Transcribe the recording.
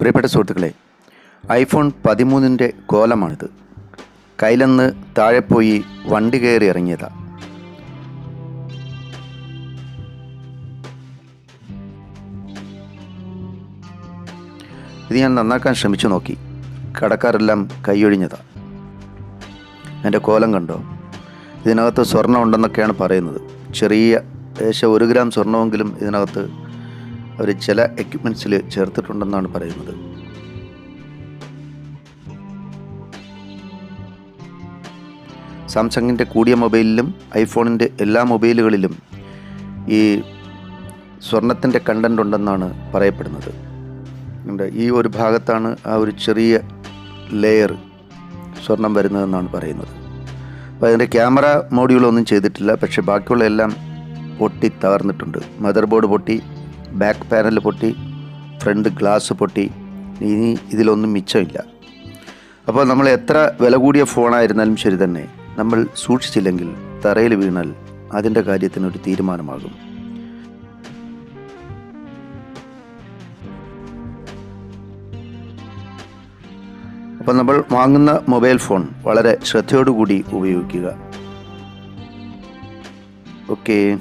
പ്രിയപ്പെട്ട സുഹൃത്തുക്കളെ ഐഫോൺ പതിമൂന്നിന്റെ കോലമാണിത്. കയ്യിലെന്ന് താഴെ പോയി വണ്ടി കയറി ഇറങ്ങിയതാ. ഇത് ഞാൻ നന്നാക്കാൻ ശ്രമിച്ചു നോക്കി. കടക്കാരെല്ലാം കൈയൊഴിഞ്ഞതാ. എന്റെ കോലം കണ്ടോ? ഇതിനകത്ത് സ്വർണം ഉണ്ടെന്നൊക്കെയാണ് പറയുന്നത്. ചെറിയ ഏകദേശം ഒരു ഗ്രാം സ്വർണമെങ്കിലും ഇതിനകത്ത് അവർ ചില എക്യുപ്മെന്റ്സിൽ ചേർത്തിട്ടുണ്ടെന്നാണ് പറയുന്നത്. സാംസങ്ങിന്റെ കൂടിയ മൊബൈലിലും ഐഫോണിന്റെ എല്ലാ മൊബൈലുകളിലും ഈ സ്വർണത്തിന്റെ കണ്ടന്റ് ഉണ്ടെന്നാണ് പറയപ്പെടുന്നത്. ഈ ഒരു ഭാഗത്താണ് ആ ഒരു ചെറിയ ലെയർ സ്വർണം വരുന്നതെന്നാണ് പറയുന്നത്. അപ്പോൾ അതിന്റെ ക്യാമറ മോഡ്യൂളൊന്നും ചെയ്തിട്ടില്ല പക്ഷേ ബാക്കിയുള്ള എല്ലാം പൊട്ടി തകർന്നിട്ടുണ്ട്. മദർ ബോർഡ് പൊട്ടി ബാക്ക് പാനൽ പൊട്ടി ഫ്രണ്ട് ഗ്ലാസ് പൊട്ടി. ഇനി ഇതിലൊന്നും മിച്ചമില്ല. അപ്പോൾ നമ്മൾ എത്ര വില കൂടിയ ഫോണായിരുന്നാലും ശരി തന്നെ നമ്മൾ സൂക്ഷിച്ചില്ലെങ്കിൽ തറയിൽ വീണാൽ അതിന്റെ കാര്യത്തിനൊരു തീരുമാനമാകും. അപ്പോൾ നമ്മൾ വാങ്ങുന്ന മൊബൈൽ ഫോൺ വളരെ ശ്രദ്ധയോടുകൂടി ഉപയോഗിക്കുക. ഓക്കേ.